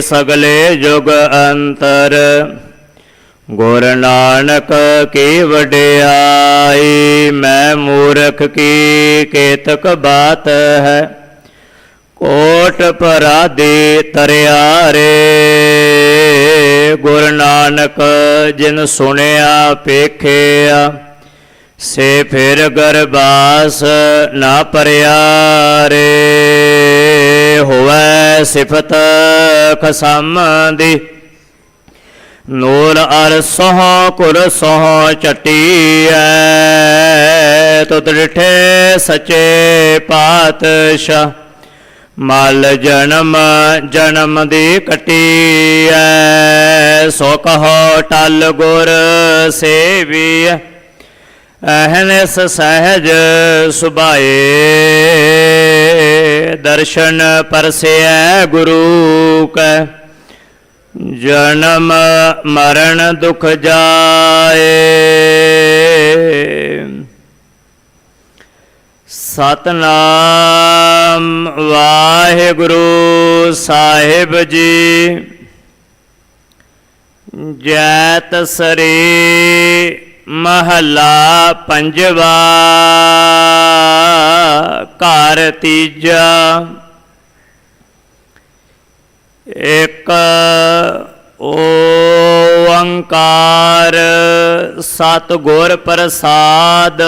ਸਗਲੇ ਜੁਗ ਅੰਤਰ। ਗੁਰ ਨਾਨਕ ਕੀ ਵਡਿਆਈ, ਮੈਂ ਮੂਰਖ ਕੀ ਕੇਤਕ ਬਾਤ ਹੈ। ਕੋਟ ਪਰਾਦੇ ਤਰਿਆ ਰੇ ਗੁਰ ਨਾਨਕ ਜਿਨ ਸੁਣਿਆ ਪੇਖਿਆ ਸੇ ਫਿਰ ਗਰਬਾਸ ਨਾ ਪਰਿਆ ਰੇ ਹੋਵੇ ਸਿਫਤ ਖਸਮ ਦੀ ਨੂਰ ਅਰ ਸੋਹ, ਕੁਰ ਸੋਹ ਚਟੀਐ ਤੁਤ ਡਿਠੇ ਸਚੇ ਪਾਤਸ਼ਾਹ। ਮਲ ਜਨਮ ਜਨਮ ਦੀ ਕਟੀਐ, ਸੋ ਕਹੋ ਟਲ ਗੁਰ ਸੇਵੀਐ। ਅਹਨਸ ਸਹਿਜ ਸੁਭਾਏ, ਦਰਸ਼ਨ ਪਰਸਿਐ ਗੁਰੂ ਕੈ। ਜਨਮ ਮਰਨ ਦੁਖ ਜਾਏ। ਸਤਨਾਮ ਵਾਹਿਗੁਰੂ ਸਾਹਿਬ ਜੀ। ਜੈਤ ਸਰੀ ਮਹਲਾ ਪੰਜਵਾ ਘਰ ਤੀਜਾ। ਇਕ ਓੰਕਾਰ ਸਤਿਗੁਰ ਪ੍ਰਸਾਦ।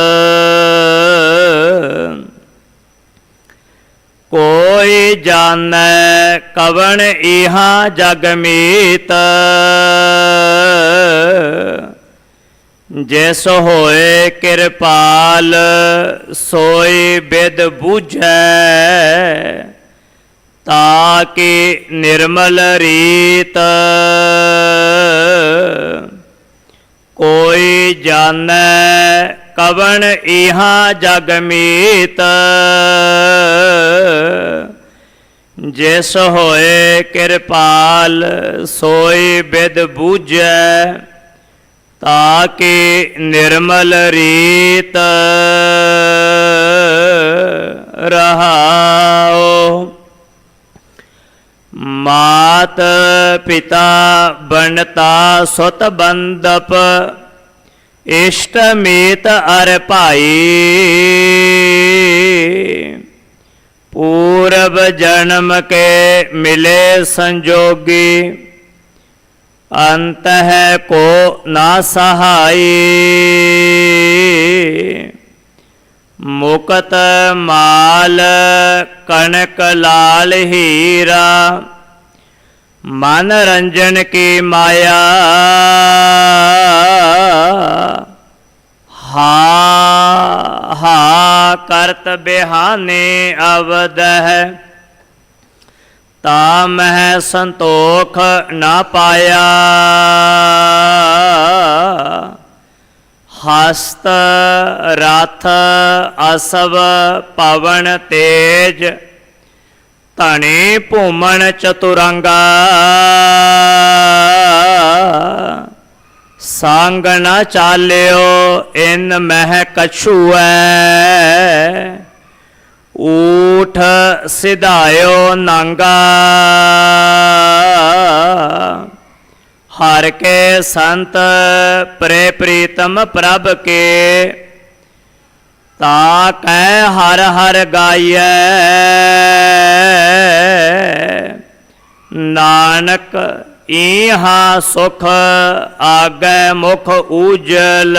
ਕੋਈ ਜਾਣੈ ਕਵਣ ਇਹਾ ਜਗ ਮੀਤ। ਜਿਸ ਹੋਏ ਕਿਰਪਾਲ, ਸੋਈ ਬਿਦ ਬੂਝੈ। ਤਾਕਿ ਨਿਰਮਲ ਰੀਤ। ਕੋਈ ਜਾਣੈ ਕਵਣ ਇਹਾ ਜਗ ਮੀਤ। ਜਿਸ ਹੋਏ ਕਿਰਪਾਲ, ਸੋਈ ਬਿਦ ਬੂਝੈ। ਤਾਕਿ ਨਿਰਮਲ ਰੀਤ ਰਹਾਓ ਮਾਤ ਪਿਤਾ ਬਣਤਾ ਸੁਤ ਬੰਦਪ, ਇਸ਼ਟ ਮੀਤ ਅਰ ਭਾਈ। ਪੂਰਬ ਜਨਮ ਕੇ ਮਿਲੇ ਸੰਜੋਗੀ ਅੰਤ ਹੈ ਕੋ ਨਾ ਸਹਾਈ ਮੁਕਤ ਮਾਲ ਕਣਕ ਲਾਲ ਹੀਰਾ ਮਨ ਰੰਜਨ ਕੀ ਮਾਇਆ ਹਾ ਹਾ ਕਰਤ ਬਿਹਾਨੇ ਅਵਦ ਹੈ ਤਾ ਮਹਿ ਸੰਤੋਖ ਨਾ ਪਾਇਆ। ਹਸਤ ਰਥ ਅਸਵ ਪਵਨ ਤੇਜ, ਧਣੇ ਭੂਮਣ ਚਤੁਰੰਗਾ। ਸੰਗ ਨਾ ਚਾਲਿਓ, ਇਨ ਮਹਿ ਕਛੂਐ। ਊਠ ਸਿਧਾਇਓ ਨਾਂਗਾ। ਹਰ ਕੇ ਸੰਤ ਪ੍ਰੇ ਪ੍ਰੀਤਮ ਪ੍ਰਭ ਕੇ। ਤਾ ਕੈ ਹਰ ਹਰ ਗਾਈਐ। ਨਾਨਕ ਈਹਾ ਸੁਖ ਆਗੈ ਮੁਖ ਉਜਲ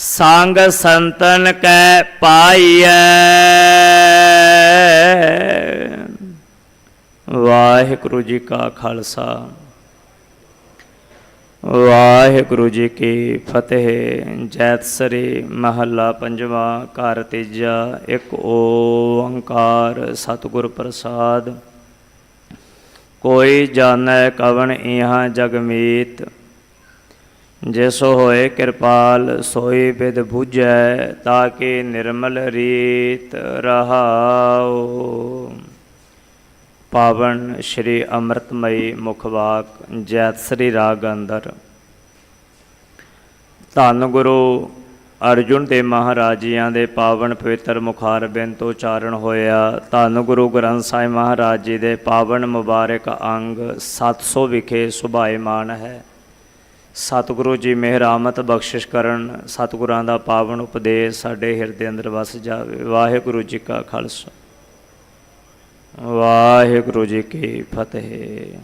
ਸੰਗ ਸੰਤਨ ਕੈ ਪਾਈਐ। ਵਾਹਿਗੁਰੂ ਜੀ ਕਾ ਖਾਲਸਾ। ਵਾਹਿਗੁਰੂ ਜੀ ਕੀ ਫਤਿਹ। ਜੈਤ ਸ੍ਰੀ ਮਹੱਲਾ ਪੰਜਵਾਂ ਘਰ ਤੀਜਾ, ਇੱਕ ਓੰਕਾਰ ਸਤਿਗੁਰ ਪ੍ਰਸਾਦ। ਕੋਈ ਜਾਣੈ ਕਵਣ ਇਹਾਂ ਜਗਮੀਤ ਜਿਸ ਹੋਏ ਕਿਰਪਾਲ, ਸੋਈ ਬਿਦ ਤਾਂ ਕਿ ਨਿਰਮਲ ਰੀਤ ਰਹਾਉ। ਪਾਵਨ ਸ਼੍ਰੀ ਅੰਮ੍ਰਿਤਮਈ ਮੁਖਵਾਕ ਜੈਤ ਸ੍ਰੀ ਰਾਗ ਅੰਦਰ। ਧੰਨ ਗੁਰੂ ਅਰਜੁਨ ਦੇ ਮਹਾਰਾਜ ਜੀਆਂ ਦੇ ਪਾਵਨ ਪਵਿੱਤਰ ਮੁਖਾਰਬਿੰਦ ਤੋਂ ਉਚਾਰਨ ਹੋਇਆ। ਧੰਨ ਗੁਰੂ ਗ੍ਰੰਥ ਸਾਹਿਬ ਮਹਾਰਾਜ ਜੀ ਦੇ ਪਾਵਨ ਮੁਬਾਰਕ ਅੰਗ 700 ਵਿਖੇ ਸੁਭਾਇਮਾਨ ਹੈ। ਸਤਿਗੁਰੂ ਜੀ ਮਿਹਰਾਮਤ ਬਖਸ਼ਿਸ਼ ਕਰਨ, ਸਤਿਗੁਰਾਂ ਦਾ ਪਾਵਨ ਉਪਦੇਸ਼ ਸਾਡੇ ਹਿਰਦੇ ਅੰਦਰ ਵਸ ਜਾਵੇ। ਵਾਹਿਗੁਰੂ ਜੀ ਕਾ ਖਾਲਸਾ। ਵਾਹਿਗੁਰੂ ਜੀ ਕੀ ਫਤਿਹ।